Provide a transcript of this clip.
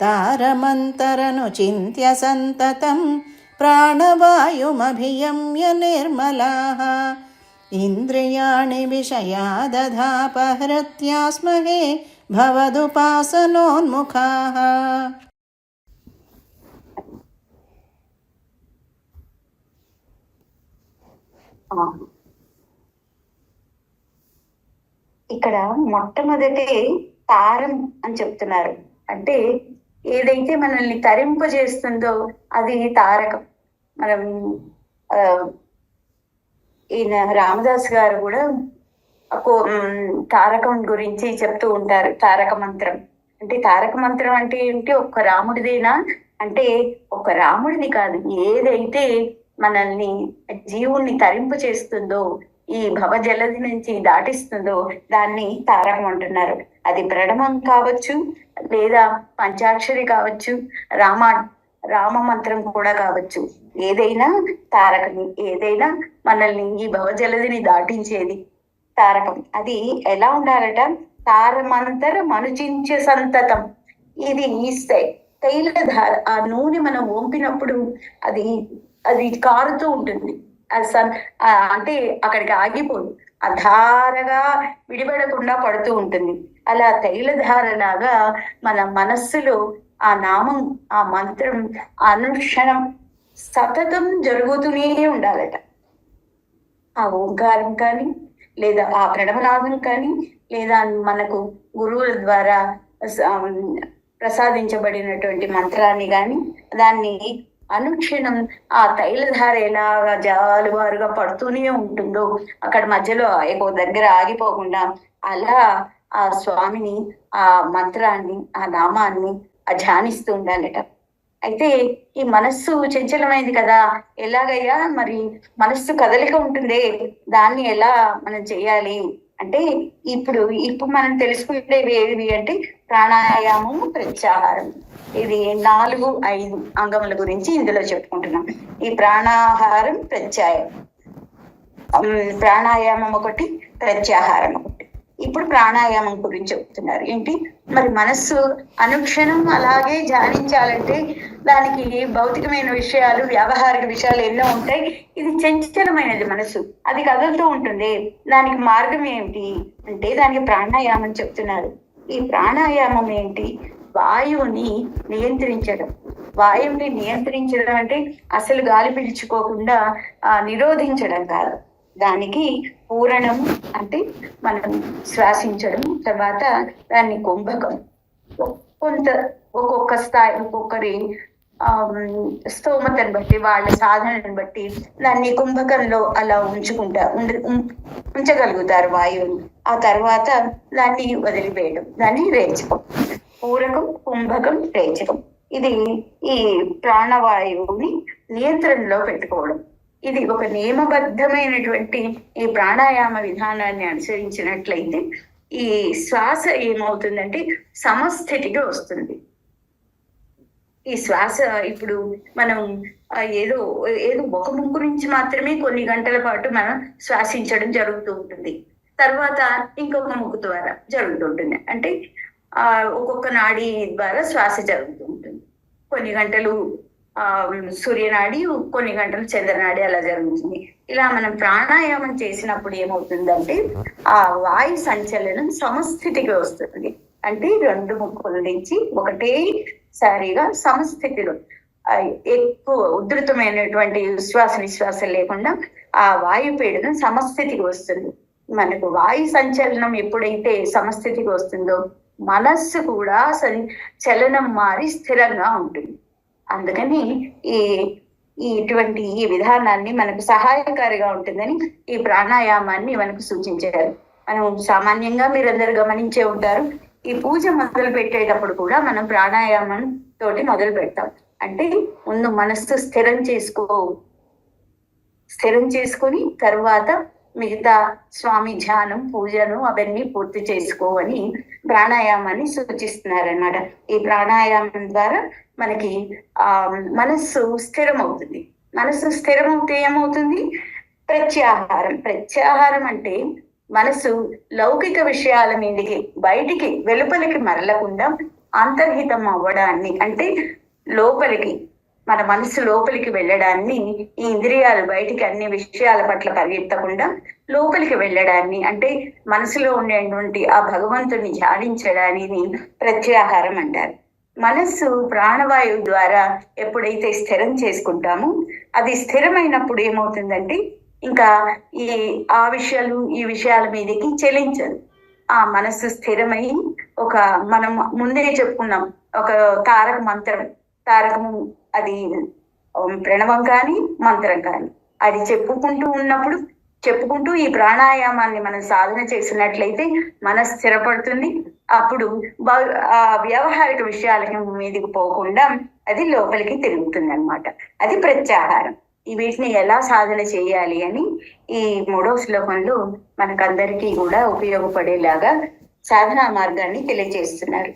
तारमन्तरनु चिन्त्य सन्ततं प्राणवायुमभियम्य निर्मलाः इन्द्रियाणि विषयादधापहृत्यास्महे भवदुपासनोन्मुखाः ఆ. ఇక్కడ మొట్టమొదటి తారం అని చెప్తున్నారు అంటే ఏదైతే మనల్ని తరింపజేస్తుందో అది తారకం. మనం ఈయన రామదాస్ గారు కూడా ఒక- తారకం గురించి చెప్తూ ఉంటారు. తారక మంత్రం. అంటే తారక మంత్రం అంటే ఏంటి? ఒక్క రాముడిదేనా? అంటే ఒక రాముడిది కాదు. ఏదైతే మనల్ని జీవుణ్ణి తరింపు చేస్తుందో ఈ భవజలది నుంచి దాటిస్తుందో దాన్ని తారకం అంటున్నారు. అది ప్రణవం కావచ్చు లేదా పంచాక్షరి కావచ్చు రామ రామ మంత్రం కూడా కావచ్చు. ఏదైనా తారకం ఏదైనా మనల్ని ఈ భవజలదిని దాటించేది తారకం. అది ఎలా ఉండాలట? తారమంతర మనుచించే సంతతం. ఇది ఇస్తే తైలధార ఆ నూనె మనం వంపినప్పుడు అది అది కారుతూ ఉంటుంది. అంటే అక్కడికి ఆగిపోదు ఆ ధారగా విడిపడకుండా పడుతూ ఉంటుంది. అలా తైలధారలాగా మన మనస్సులో ఆ నామం ఆ మంత్రం అనుక్షణం సతతం జరుగుతూనే ఉండాలట. ఆ ఓంకారం కానీ లేదా ఆ ప్రణవనాదం కానీ లేదా మనకు గురువుల ద్వారా ప్రసాదించబడినటువంటి మంత్రాన్ని కానీ దాన్ని అనుక్షణం ఆ తైలధార ఎలాగా జాలువారుగా పడుతూనే ఉంటుందో అక్కడ మధ్యలో ఏకో దగ్గర ఆగిపోకుండా అలా ఆ స్వామిని ఆ మంత్రాన్ని ఆ నామాన్ని ఆ ధ్యానిస్తూ ఉండాలట. అయితే ఈ మనస్సు చంచలమైంది కదా ఎలాగయ్యా మరి? మనస్సు కదలిక ఉంటుందే దాన్ని ఎలా మనం చేయాలి? అంటే ఇప్పుడు ఇప్పుడు మనం తెలుసుకునేవి ఏవి అంటే ప్రాణాయామము ప్రత్యాహారం. ఇది నాలుగు ఐదు అంగముల గురించి ఇందులో చెప్పుకుంటున్నాం. ఈ ప్రాణాహారం ప్రత్యాయం ప్రాణాయామం ఒకటి ప్రత్యాహారం ఒకటి. ఇప్పుడు ప్రాణాయామం గురించి చెప్తున్నారు. ఏంటి? మరి మనస్సు అనుక్షణం అలాగే ధ్యానించాలంటే దానికి భౌతికమైన విషయాలు వ్యావహారిక విషయాలు ఎన్నో ఉంటాయి. ఇది చంచలమైనది మనసు అది కదులుతూ ఉంటుంది. దానికి మార్గం ఏమిటి అంటే దానికి ప్రాణాయామం చెప్తున్నారు. ఈ ప్రాణాయామం ఏంటి? వాయువుని నియంత్రించడం. వాయువుని నియంత్రించడం అంటే అసలు గాలి పీల్చుకోకుండా ఆ, నిరోధించడం కాదు. దానికి పూరణం అంటే మనం శ్వాసించడం తర్వాత దాన్ని కుంభకం. కొంత ఒక్కొక్క స్థాయి ఒక్కొక్కరి ఆ, స్తోమతను బట్టి వాళ్ళ సాధనను బట్టి దాన్ని కుంభకంలో అలా ఉంచుకుంటా ఉండ- ఉంచగలుగుతారు వాయువుని. ఆ తర్వాత దాన్ని వదిలివేయడం దాన్ని రేచకం. పూరకం కుంభకం రేచకం. ఇది ఈ ప్రాణవాయువుని నియంత్రణలో పెట్టుకోవడం. ఇది ఒక నియమబద్ధమైనటువంటి ఈ ప్రాణాయామ విధానాన్ని అనుసరించినట్లయితే ఈ శ్వాస ఏమవుతుందంటే సమస్థితిగా వస్తుంది. ఈ శ్వాస ఇప్పుడు మనం ఏదో ఏదో ఒక ముక్కు నుంచి మాత్రమే కొన్ని గంటల పాటు మనం శ్వాసించడం జరుగుతూ ఉంటుంది. తర్వాత ఇంకొక ముక్కు ద్వారా జరుగుతుంటుంది అంటే ఆ ఒక్కొక్క నాడి ద్వారా శ్వాస జరుగుతూ ఉంటుంది. కొన్ని గంటలు సూర్యనాడి కొన్ని గంటలు చంద్రనాడి అలా జరుగుతుంది. ఇలా మనం ప్రాణాయామం చేసినప్పుడు ఏమవుతుందంటే ఆ వాయు సంచలనం సమస్థితికి వస్తుంది. అంటే రెండు ముక్కుల నుంచి ఒకటే సారిగా సమస్థితిలో ఎక్కువ ఉధృతమైనటువంటి విశ్వాస విశ్వాసం లేకుండా ఆ వాయు పీడనం సమస్థితికి వస్తుంది. మనకు వాయు సంచలనం ఎప్పుడైతే సమస్థితికి వస్తుందో మనస్సు కూడా చలనం మారి స్థిరంగా ఉంటుంది. అందుకని ఈ ఇటువంటి ఈ విధానాన్ని మనకు సహాయకారిగా ఉంటుందని ఈ ప్రాణాయామాన్ని మనకు సూచించారు. మనం సామాన్యంగా మీరందరూ గమనించే ఉంటారు ఈ పూజ మొదలు పెట్టేటప్పుడు కూడా మనం ప్రాణాయామం తోటి మొదలు పెడతాం. అంటే ముందు మనస్సు స్థిరం చేసుకో స్థిరం చేసుకొని తర్వాత మిగతా స్వామి ధ్యానం పూజను అవన్నీ పూర్తి చేసుకోవని ప్రాణాయామాన్ని సూచిస్తున్నారన్నమాట. ఈ ప్రాణాయామం ద్వారా మనకి ఆ మనస్సు స్థిరం అవుతుంది మనస్సు స్థిరం అవుతే ఏమవుతుంది? ప్రత్యాహారం. ప్రత్యాహారం అంటే మనసు లౌకిక విషయాల మీదకి బయటికి వెలుపలికి మరలకుండా అంతర్హితం అవ్వడాన్ని అంటే లోపలికి మన మనసు లోపలికి వెళ్ళడాన్ని ఈ ఇంద్రియాలు బయటికి అన్ని విషయాల పట్ల పరిగెత్తకుండా లోపలికి వెళ్ళడాన్ని అంటే మనసులో ఉండేటువంటి ఆ భగవంతుని ధ్యానించడాన్ని ప్రత్యాహారం అంటారు. మనస్సు ప్రాణవాయువు ద్వారా ఎప్పుడైతే స్థిరం చేసుకుంటామో అది స్థిరమైనప్పుడు ఏమవుతుందంటే ఇంకా ఈ ఆ విషయాలు ఈ విషయాల మీదకి చెలించదు. ఆ మనస్సు స్థిరమై ఒక మనం ముందే చెప్పుకున్నాం ఒక తారక మంత్రం తారకము అది ప్రణవం కానీ మంత్రం కానీ అది చెప్పుకుంటూ ఉన్నప్పుడు చెప్పుకుంటూ ఈ ప్రాణాయామాన్ని మనం సాధన చేసినట్లయితే మన స్థిరపడుతుంది. అప్పుడు ఆ వ్యవహారిక విషయాలకి మీదకి పోకుండా అది లోపలికి తిరుగుతుంది అనమాట అది ప్రత్యాహారం. ఈ వీటిని ఎలా సాధన చేయాలి అని ఈ మూడో శ్లోకంలో మనకందరికీ కూడా ఉపయోగపడేలాగా సాధనా మార్గాన్ని తెలియజేస్తున్నారు.